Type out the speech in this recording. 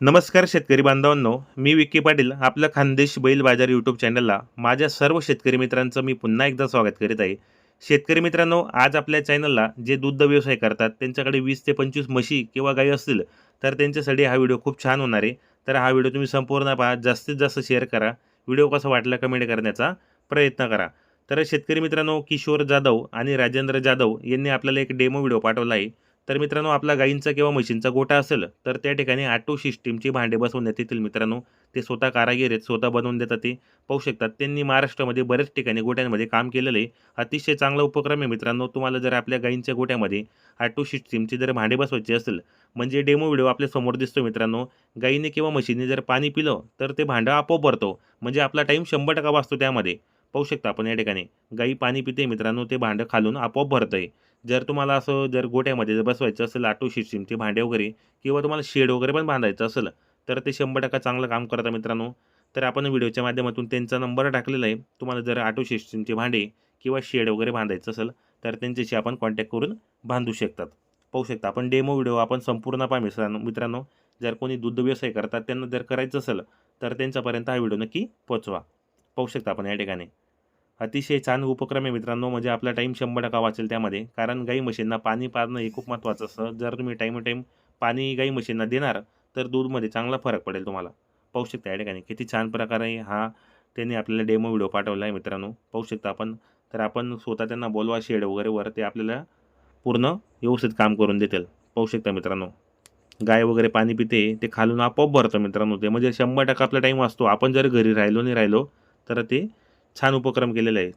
नमस्कार शेतकरी बांधवांनो मी विक्की पाटील आपलं खानदेश बैल बाजार यूट्यूब चॅनलला माझ्या सर्व शेतकरी मित्रांचं मी पुन्हा एकदा स्वागत करीत आहे. शेतकरी मित्रांनो आज आपल्या चॅनलला जे दुग्ध व्यवसाय करतात त्यांच्याकडे वीस ते पंचवीस म्हशी किंवा गायी असतील तर त्यांच्यासाठी हा व्हिडिओ खूप छान होणार आहे. तर हा व्हिडिओ तुम्ही संपूर्ण पहा जास्तीत जास्त शेअर करा. व्हिडिओ कसा वाटला कमेंट करण्याचा प्रयत्न करा. तर शेतकरी मित्रांनो किशोर जाधव आणि राजेंद्र जाधव यांनी आपल्याला एक डेमो व्हिडिओ पाठवला आहे. तर मित्रांनो आपला गायींचा किंवा म्हशींचा गोठा असेल तर त्या ठिकाणी आटो सिस्टीमची भांडे बसवण्यात येतील मित्रांनो. ते स्वतः कारागीर आहेत स्वतः बनवून देतात ते. पाहू शकतात त्यांनी महाराष्ट्रामध्ये बऱ्याच ठिकाणी गोठ्यांमध्ये काम केलेलं आहे. अतिशय चांगला उपक्रम आहे मित्रांनो तुम्हाला जर आपल्या गायींच्या गोठ्यामध्ये आटो सिस्टीमची जर भांडे बसवायचे असेल म्हणजे डेमो व्हिडिओ आपल्यासमोर दिसतो मित्रांनो. गायीने किंवा म्हशीने जर पाणी पिलं तर ते भांडं आपोआप भरतो. म्हणजे आपला टाईम शंभर टक्का वाचतो त्यामध्ये. पाहू शकता आपण या ठिकाणी. गाई पाणी पिते मित्रांनो ते भांडं खालून आपोआप भरतं आहे जर तुम्हाला असं जर गोट्यामध्ये जर बसवायचं असेल आटो सिस्टीमचे भांडे वगैरे किंवा तुम्हाला शेड वगैरे पण बांधायचं असेल तर ते शंभर टक्का चांगलं काम करतं मित्रांनो. तर आपण व्हिडिओच्या माध्यमातून त्यांचा नंबर टाकलेला आहे. तुम्हाला जर आटो सिस्टीमचे भांडे किंवा शेड वगैरे बांधायचं असेल तर त्यांच्याशी आपण कॉन्टॅक्ट करून बांधू शकतात. पाहू शकता आपण डेमो व्हिडिओ आपण संपूर्ण पहा मित्रांनो मित्रांनो. जर कोणी दूध व्यवसाय करतात त्यांना जर करायचं असेल तर त्यांच्यापर्यंत हा व्हिडिओ नक्की पोचवा पाहू शकता आपण या ठिकाणी. अतिशय छान उपक्रम आहे मित्रांनो म्हणजे आपला टाईम शंभर टक्का वाचेल त्यामध्ये. कारण गाई म्हशींना पाणी पाजणं हे खूप महत्त्वाचं असतं. जर तुम्ही टाईम टाईम पाणी गाई म्हशींना देणार तर दूधमध्ये चांगला फरक पडेल तुम्हाला. पाहू शकता या ठिकाणी किती छान प्रकारे हा त्यांनी आपल्याला डेमो व्हिडिओ पाठवला आहे मित्रांनो. पाहू शकता आपण. तर आपण स्वतः त्यांना बोलवा शेड वगैरे वर ते आपल्याला पूर्ण व्यवस्थित काम करून देतील. पाहू शकता मित्रांनो. गाय वगैरे पाणी पिते ते खालून आपोआप भरतं मित्रांनो. ते म्हणजे शंभर टक्का आपला टाईम वाचतो. आपण जर घरी राहिलो नाही राहिलो तर ते छान उपक्रम केलेला आहे